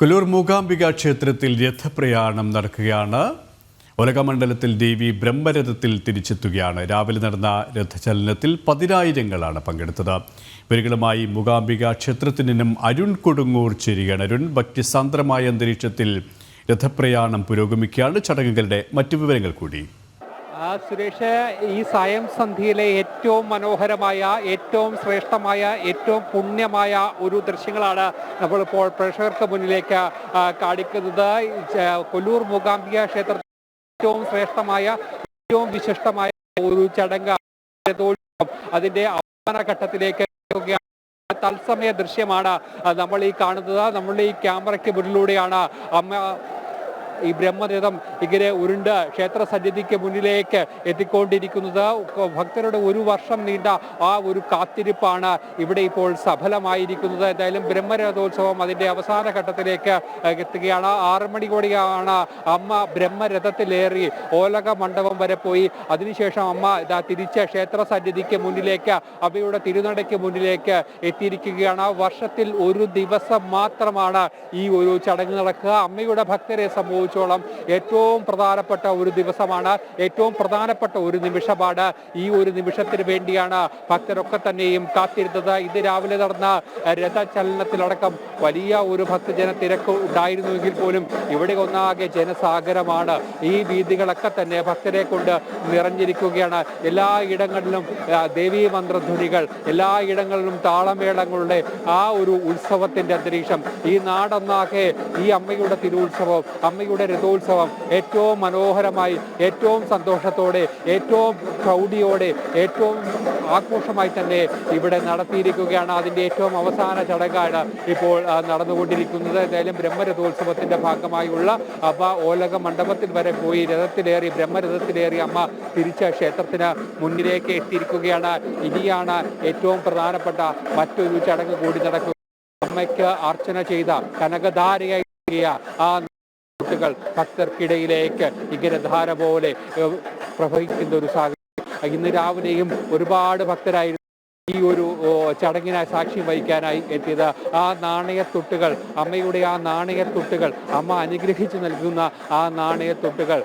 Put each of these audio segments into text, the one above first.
കൊല്ലൂർ മൂകാംബിക ക്ഷേത്രത്തിൽ രഥപ്രയാണം നടക്കുകയാണ്. ഒലകമണ്ഡലത്തിൽ ദേവി ബ്രഹ്മരഥത്തിൽ തിരിച്ചെത്തുകയാണ്. രാവിലെ നടന്ന രഥചലനത്തിൽ പതിനായിരങ്ങളാണ് പങ്കെടുത്തത്. ഇവരുകളുമായി മൂകാംബിക ക്ഷേത്രത്തിനും അരുൺ കൊടുങ്ങൂർ ചേരുകയാണ്. അരുൺ ഭക്തിസാന്ദ്രമായ അന്തരീക്ഷത്തിൽ രഥപ്രയാണം പുരോഗമിക്കുകയാണ്. ചടങ്ങുകളുടെ മറ്റു വിവരങ്ങൾ കൂടി. സുരേഷ് ഈ സായം സന്ധ്യയിലെ ഏറ്റവും മനോഹരമായ ഏറ്റവും ശ്രേഷ്ഠമായ ഏറ്റവും പുണ്യമായ ഒരു ദൃശ്യങ്ങളാണ് നമ്മളിപ്പോൾ പ്രേക്ഷകർക്ക് മുന്നിലേക്ക് കാണിക്കുന്നത്. കൊല്ലൂർ മൂകാംബിക ക്ഷേത്രത്തിൽ ഏറ്റവും ശ്രേഷ്ഠമായ ഏറ്റവും വിശിഷ്ടമായ ഒരു ചടങ്ങ് അതിന്റെ അവസാന ഘട്ടത്തിലേക്ക്. തത്സമയ ദൃശ്യമാണ് നമ്മൾ ഈ കാണുന്നത്. നമ്മൾ ഈ ക്യാമറയ്ക്ക് മുന്നിലൂടെയാണ്. അമ്മ ഈ ബ്രഹ്മരഥം ഇങ്ങനെ ഉരുണ്ട് ക്ഷേത്ര സന്നിധിക്ക് മുന്നിലേക്ക് എത്തിക്കൊണ്ടിരിക്കുന്നത്. ഭക്തരുടെ ഒരു വർഷം നീണ്ട ആ ഒരു കാത്തിരിപ്പാണ് ഇവിടെ ഇപ്പോൾ സഫലമായിരിക്കുന്നത്. എന്തായാലും ബ്രഹ്മരഥോത്സവം അതിന്റെ അവസാന ഘട്ടത്തിലേക്ക് എത്തുകയാണ്. ആറ് മണിയോടെയാണ് അമ്മ ബ്രഹ്മരഥത്തിലേറി ഓലക മണ്ഡപം വരെ പോയി. അതിനുശേഷം അമ്മ ഇതാ തിരിച്ച് ക്ഷേത്ര സന്നിധിക്ക് മുന്നിലേക്ക് അമ്മയുടെ തിരുനടയ്ക്ക് മുന്നിലേക്ക് എത്തിയിരിക്കുകയാണ്. വർഷത്തിൽ ഒരു ദിവസം മാത്രമാണ് ഈ ഒരു ചടങ്ങ് നടക്കുക. അമ്മയുടെ ഭക്തരെ സംബന്ധിച്ചോളം ഏറ്റവും പ്രധാനപ്പെട്ട ഒരു ദിവസമാണ്. ഏറ്റവും പ്രധാനപ്പെട്ട ഒരു നിമിഷമാണ് ഈ ഒരു നിമിഷത്തിന് വേണ്ടിയാണ് ഭക്തരൊക്കെ തന്നെയും കാത്തിരുന്നത്. ഇത് രാവിലെ നടന്ന രഥചലനത്തിലടക്കം വലിയ ഒരു ഭക്തജന തിരക്ക് ഉണ്ടായിരുന്നുവെങ്കിൽ പോലും ഇവിടെ ഒന്നാകെ ജനസാഗരമാണ്. ഈ വീതികളൊക്കെ തന്നെ ഭക്തരെ കൊണ്ട് നിറഞ്ഞിരിക്കുകയാണ്. എല്ലാ ഇടങ്ങളിലും ദേവീ മന്ത്രധ്വനികൾ എല്ലാ ഇടങ്ങളിലും താളമേളങ്ങളുടെ ആ ഒരു ഉത്സവത്തിന്റെ അന്തരീക്ഷം. ഈ നാടൊന്നാകെ ഈ അമ്മയുടെ തിരുവുത്സവം അമ്മയുടെ രഥോത്സവം ഏറ്റവും മനോഹരമായി ഏറ്റവും സന്തോഷത്തോടെ ഏറ്റവും പ്രൗഢിയോടെ ഏറ്റവും ആഘോഷമായി തന്നെ ഇവിടെ നടത്തിയിരിക്കുകയാണ്. അതിന്റെ ഏറ്റവും അവസാന ചടങ്ങാണ് ഇപ്പോൾ നടന്നുകൊണ്ടിരിക്കുന്നത്. എന്തായാലും ബ്രഹ്മരഥോത്സവത്തിന്റെ ഭാഗമായുള്ള അമ്മ ഓലക മണ്ഡപത്തിൽ വരെ പോയി രഥത്തിലേറി ബ്രഹ്മരഥത്തിലേറി അമ്മ തിരിച്ച ക്ഷേത്രത്തിന് മുന്നിലേക്ക് എത്തിയിരിക്കുകയാണ്. ഇനിയാണ് ഏറ്റവും പ്രധാനപ്പെട്ട മറ്റൊരു ചടങ്ങ് കൂടി നടക്കുക. അമ്മയ്ക്ക് അർച്ചന ചെയ്ത കനകധാരയായി ആ കുട്ടികൾ ഭക്തർക്കിടയിലേക്ക് ഇങ്ങനെ ധാര പോലെ പ്രവഹിക്കുന്ന ഒരു സാഹചര്യം. ഇന്ന് രാവിലെയും ഒരുപാട് ഭക്തരായിരുന്നു ഈ ഒരു ചടങ്ങിനായി സാക്ഷ്യം വഹിക്കാനായി എത്തിയത്. ആ നാണയത്തൊട്ടുകൾ അമ്മയുടെ ആ നാണയത്തൊട്ടുകൾ അമ്മ അനുഗ്രഹിച്ചു നൽകുന്ന ആ നാണയത്തൊട്ടുകൾ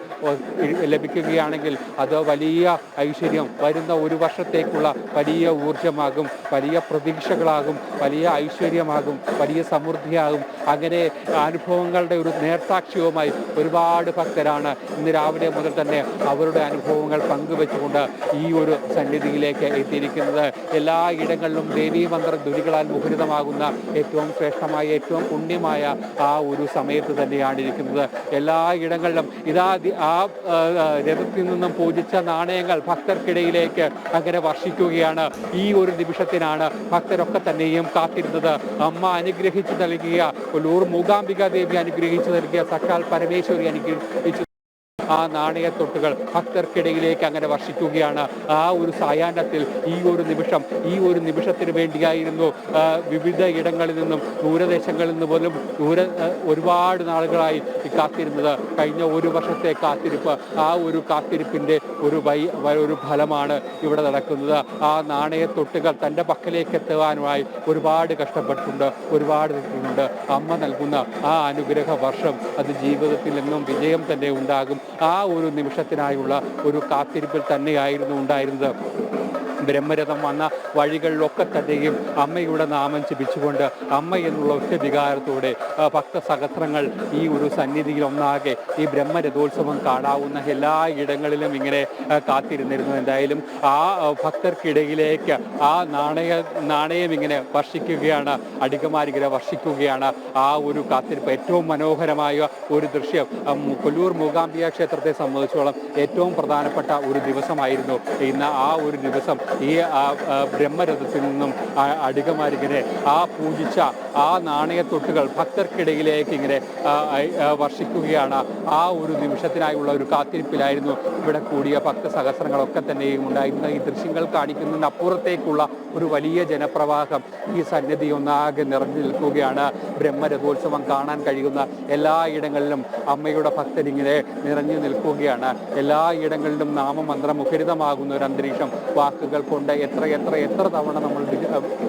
ലഭിക്കുകയാണെങ്കിൽ അത് വലിയ ഐശ്വര്യം. വരുന്ന ഒരു വർഷത്തേക്കുള്ള വലിയ ഊർജമാകും വലിയ പ്രതീക്ഷകളാകും വലിയ ഐശ്വര്യമാകും വലിയ സമൃദ്ധിയാകും. അങ്ങനെ അനുഭവങ്ങളുടെ ഒരു നേർസാക്ഷിയുമായി ഒരുപാട് ഭക്തരാണ്. ഇന്ന് രാവിലെ മുതൽ തന്നെ അവരുടെ അനുഭവങ്ങൾ പങ്കുവെച്ചുകൊണ്ട് ഈ ഒരു സന്നിധിയിലേക്ക് എത്തിയിരിക്കുന്നത്. എല്ലാ ഇടങ്ങളിലും ദേവീ മന്ത്ര ധ്വനികളാൽ മുഖരിതമാകുന്ന ഏറ്റവും ശ്രേഷ്ഠമായ ഏറ്റവും പുണ്യമായ ആ ഒരു സമയത്ത് തന്നെയാണ് ഇരിക്കുന്നത്. എല്ലാ ഇടങ്ങളിലും ഇതാ ആ, രഥത്തിൽ നിന്നും പൂജിച്ച നാണയങ്ങൾ ഭക്തർക്കിടയിലേക്ക് അങ്ങനെ വർഷിക്കുകയാണ്. ഈ ഒരു നിമിഷത്തിനാണ് ഭക്തരൊക്കെ തന്നെയും കാത്തിരുന്നത്. അമ്മ അനുഗ്രഹിച്ചു നൽകിയ കൊല്ലൂർ മൂകാംബിക ദേവി അനുഗ്രഹിച്ചു നൽകിയ സക്കാൽ പരമേശ്വരി അനുഗ്രഹിച്ചു ആ നാണയത്തൊട്ടുകൾ ഭക്തർക്കിടയിലേക്ക് അങ്ങനെ വർഷിക്കുകയാണ്. ആ ഒരു സായാഹ്നത്തിൽ ഈ ഒരു നിമിഷം ഈ ഒരു നിമിഷത്തിന് വേണ്ടിയായിരുന്നു വിവിധ ഇടങ്ങളിൽ നിന്നും ദൂരദേശങ്ങളിൽ നിന്ന് പോലും ദൂര ഒരുപാട് നാളുകളായി കാത്തിരുന്നത്. കഴിഞ്ഞ ഒരു വർഷത്തെ കാത്തിരിപ്പ് ആ ഒരു കാത്തിരിപ്പിന്റെ ഒരു വൈ ഒരു ഫലമാണ് ഇവിടെ നടക്കുന്നത്. ആ നാണയത്തൊട്ടുകൾ തന്റെ പക്കലേക്ക് എത്തുവാനുമായി ഒരുപാട് കഷ്ടപ്പെട്ടിട്ടുണ്ട് ഒരുപാട് നിൽക്കുന്നുണ്ട്. അമ്മ നൽകുന്ന ആ അനുഗ്രഹ വർഷം അത് ജീവിതത്തിൽ എന്നും വിജയം തന്നെ ഉണ്ടാകും. ആ ഒരു നിമിഷത്തിനായുള്ള ഒരു കാത്തിരിപ്പിൽ തന്നെയായിരുന്നു ഉണ്ടായിരുന്നത്. ബ്രഹ്മരഥം വന്ന വഴികളിലൊക്കെ തന്നെയും അമ്മയുടെ നാമം ചിപിച്ചുകൊണ്ട് അമ്മ എന്നുള്ള ഒറ്റ വികാരത്തോടെ ഭക്തസഹസ്രങ്ങൾ ഈ ഒരു സന്നിധിയിൽ ഒന്നാകെ ഈ ബ്രഹ്മരഥോത്സവം കാണാവുന്ന എല്ലാ ഇടങ്ങളിലും ഇങ്ങനെ കാത്തിരുന്നിരുന്നു. എന്തായാലും ആ ഭക്തർക്കിടയിലേക്ക് ആ നാണയ നാണയം ഇങ്ങനെ വർഷിക്കുകയാണ് അടികമാരിങ്ങനെ വർഷിക്കുകയാണ് ആ ഒരു കാത്തിരിപ്പ്. ഏറ്റവും മനോഹരമായ ഒരു ദൃശ്യം കൊല്ലൂർ മൂകാംബിക ക്ഷേത്രത്തെ സംബന്ധിച്ചോളം ഏറ്റവും പ്രധാനപ്പെട്ട ഒരു ദിവസമായിരുന്നു. ഇന്ന് ആ ഒരു ദിവസം ഈ ബ്രഹ്മരഥത്തിൽ നിന്നും അടികമാരിങ്ങനെ ആ പൂജിച്ച ആ നാണയത്തൊട്ടുകൾ ഭക്തർക്കിടയിലേക്ക് ഇങ്ങനെ വർഷിക്കുകയാണ്. ആ ഒരു നിമിഷത്തിനായുള്ള ഒരു കാത്തിരിപ്പിലായിരുന്നു ഇവിടെ കൂടിയ ഭക്ത ഭക്തസഹസ്രങ്ങളൊക്കെ തന്നെയും ഉണ്ടായിരുന്ന ഈ ദൃശ്യങ്ങൾ കാണിക്കുന്നതിന് അപ്പുറത്തേക്കുള്ള ഒരു വലിയ ജനപ്രവാഹം ഈ സന്നിധി ഒന്നാകെ നിറഞ്ഞു നിൽക്കുകയാണ്. ബ്രഹ്മരഥോത്സവം കാണാൻ കഴിയുന്ന എല്ലായിടങ്ങളിലും അമ്മയുടെ ഭക്തരിങ്ങനെ നിറഞ്ഞു നിൽക്കുകയാണ്. എല്ലായിടങ്ങളിലും നാമമന്ത്രം മുഖരിതമാകുന്ന ഒരു അന്തരീക്ഷം വാക്കുകൾ കൊണ്ട് എത്ര എത്ര എത്ര തവണ നമ്മൾ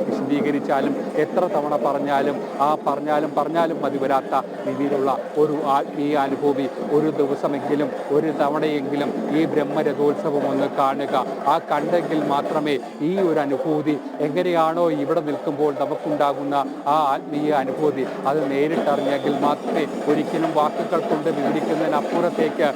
വിശദീകരിച്ചാലും എത്ര തവണ പറഞ്ഞാലും ആ പറഞ്ഞാലും പറഞ്ഞാലും മതി വരാത്ത രീതിയിലുള്ള ഒരു ആത്മീയ അനുഭൂതി ഒരു ദിവസമെങ്കിലും ഒരു തവണയെങ്കിലും ഈ ബ്രഹ്മരഥോത്സവം ഒന്ന് കാണുക. ആ കണ്ടെങ്കിൽ മാത്രമേ ഈ ഒരു അനുഭൂതി എങ്ങനെയാണോ ഇവിടെ നിൽക്കുമ്പോൾ നമുക്കുണ്ടാകുന്ന ആ ആത്മീയ അനുഭൂതി അത് നേരിട്ടറിഞ്ഞെങ്കിൽ മാത്രമേ ഒരിക്കലും വാക്കുകൾ കൊണ്ട് വിവരിക്കുന്നതിനപ്പുറത്തേക്ക്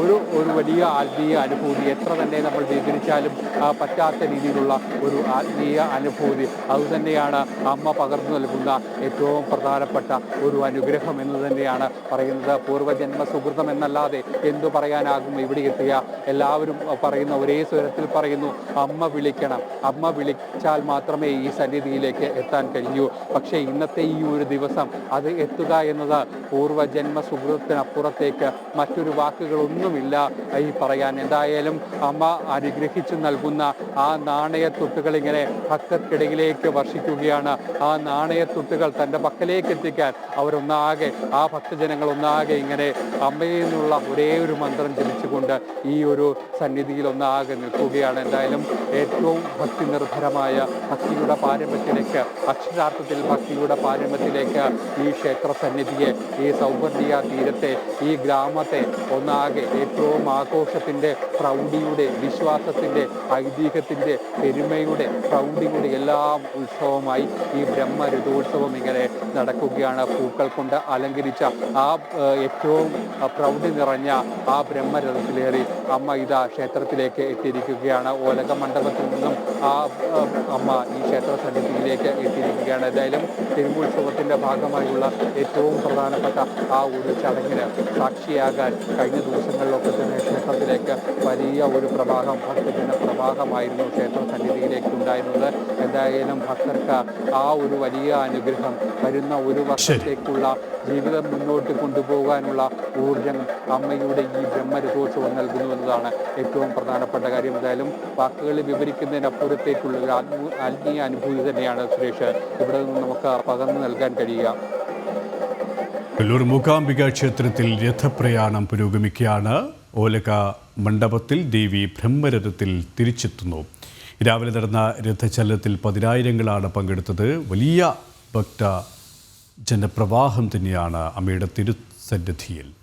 ഒരു ഒരു വലിയ ആത്മീയ അനുഭൂതി എത്ര തന്നെ നമ്മൾ വിവരിച്ചാലും ആ, പറ്റാത്ത രീതിയിലുള്ള ഒരു ആത്മീയ അനുഭൂതി. അതുതന്നെയാണ് അമ്മ പകർന്നു നൽകുന്ന ഏറ്റവും പ്രധാനപ്പെട്ട ഒരു അനുഗ്രഹം എന്ന് തന്നെയാണ് പറയുന്നത്. പൂർവജന്മ സുഹൃതം എന്നല്ലാതെ എന്തു പറയാനാകും? ഇവിടെ എത്തിയ എല്ലാവരും പറയുന്ന ഒരേ സ്വരത്തിൽ പറയുന്നു അമ്മ വിളിക്കണം. അമ്മ വിളിച്ചാൽ മാത്രമേ ഈ സന്നിധിയിലേക്ക് എത്താൻ കഴിയൂ. പക്ഷേ ഇന്നത്തെ ഈ ഒരു ദിവസം അത് എത്തുക എന്നത് പൂർവജന്മ സുഹൃത്തിനപ്പുറത്തേക്ക് മറ്റൊരു വാക്കുകളൊന്നുമില്ല. ഈ പറയാൻ എന്തായാലും അമ്മ അനുഗ്രഹിച്ചു നൽകുന്ന ആ നാണയത്തുട്ടുകൾ ഇങ്ങനെ ഭക്തർക്കിടയിലേക്ക് വർഷിക്കുകയാണ്. ആ നാണയത്തുട്ടുകൾ തന്റെ പക്കലേക്ക് എത്തിക്കാൻ അവരൊന്നാകെ ആ ഭക്തജനങ്ങൾ ഒന്നാകെ ഇങ്ങനെ അമ്മയിൽ നിന്നുള്ള ഒരേ ഒരു മന്ത്രം ജപിച്ചുകൊണ്ട് ഈ ഒരു സന്നിധിയിൽ ഒന്നാകെ നിൽക്കുകയാണ്. എന്തായാലും ഏറ്റവും ഭക്തി നിർഭരമായ ഭക്തിയുടെ പാരമ്പര്യത്തിലേക്ക് അക്ഷരാർത്ഥത്തിൽ ഭക്തിയുടെ പാരമ്പര്യത്തിലേക്ക് ഈ ക്ഷേത്ര സന്നിധിയെ ഈ സൗവർണിക തീരത്തെ ഈ ഗ്രാമത്തെ ഒന്നാകെ ഏറ്റവും ആഘോഷത്തിന്റെ പ്രൗഢിയുടെ വിശ്വാസത്തിന്റെ ഐതിഹ്യത്തിന്റെ പെരുമയുടെ പ്രൗഢിയുടെ എല്ലാം ഉത്സവമായി ഈ ബ്രഹ്മ രഥോത്സവം ഇങ്ങനെ നടക്കുകയാണ്. പൂക്കൾ കൊണ്ട് അലങ്കരിച്ച ആ ഏറ്റവും പ്രൗഢി നിറഞ്ഞ ആ ബ്രഹ്മരഥത്തിലേറി അമ്മ ഇതാ ക്ഷേത്രത്തിലേക്ക് എത്തിയിരിക്കുകയാണ്. ഓലക മണ്ഡപത്തിൽ നിന്നും ആ അമ്മ ഈ ക്ഷേത്ര സന്നിധിയിലേക്ക് എത്തിയിരിക്കുകയാണ്. ഏതായാലും തിരുവുത്സവത്തിന്റെ ഭാഗമായുള്ള ഏറ്റവും പ്രധാനപ്പെട്ട ആ ഒരു ചടങ്ങിന് സാക്ഷിയാകാൻ കഴിഞ്ഞ ദിവസങ്ങളിലൊക്കെ തന്നെ ക്ഷേത്രത്തിലേക്ക് വലിയ ഒരു പ്രവാഹം ഭക്തജന പ്രവാഹമായിരുന്നു ക്ഷേത്ര സന്നിധിയിലേക്ക് ഉണ്ടായിരുന്നത്. എന്തായാലും ഭക്തർക്ക് ആ ഒരു വലിയ അനുഗ്രഹം വരുന്ന ഒരു വർഷത്തേക്കുള്ള ജീവിതം മുന്നോട്ട് കൊണ്ടുപോകാനുള്ള ഊർജം അമ്മയുടെ ഈ ബ്രഹ്മരഥോത്സവം നൽകുന്നു എന്നതാണ് ഏറ്റവും പ്രധാനപ്പെട്ട കാര്യം. എന്തായാലും വാക്കുകളിൽ വിവരിക്കുന്നതിനപ്പുറത്തേക്കുള്ള ഒരു ആത്മ ആത്മീയ അനുഭൂതി തന്നെയാണ് സുരേഷ്. ഇവിടെ നിന്ന് നമുക്ക് പകർന്നു നൽകാൻ കഴിയുക. വെല്ലൂർ മൂകാംബിക ക്ഷേത്രത്തിൽ രഥപ്രയാണം പുരോഗമിക്കുകയാണ്. ഓലക മണ്ഡപത്തിൽ ദേവി ബ്രഹ്മരഥത്തിൽ തിരിച്ചെത്തുന്നു. രാവിലെ നടന്ന രഥചലനത്തിൽ പതിനായിരങ്ങളാണ് പങ്കെടുത്തത്. വലിയ ഭക്ത ജനപ്രവാഹം തന്നെയാണ് അമ്മയുടെ തിരുസന്നിധിയിൽ.